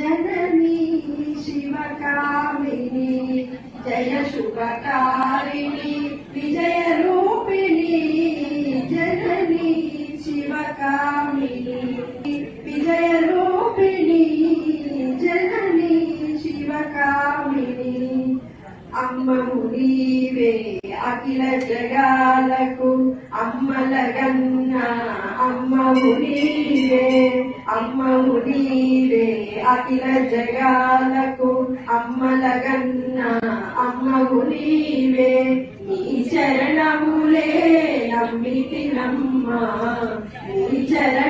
జననీ శివకామిని జయ శుభకారిణి విజయ రూపిణి జననీ శివకామిని విజయ రూపిణి జననీ శివకామిని అమ్మము నీవే అఖిల జగాలకు అమ్మల గంగ అమ్మము నీవే అమ్మము నీవే అఖిల జగాలకు అమ్మలగన్న అమ్మము నీవే నీ చరణములే నమ్మితి నమ్మ నీ చరణ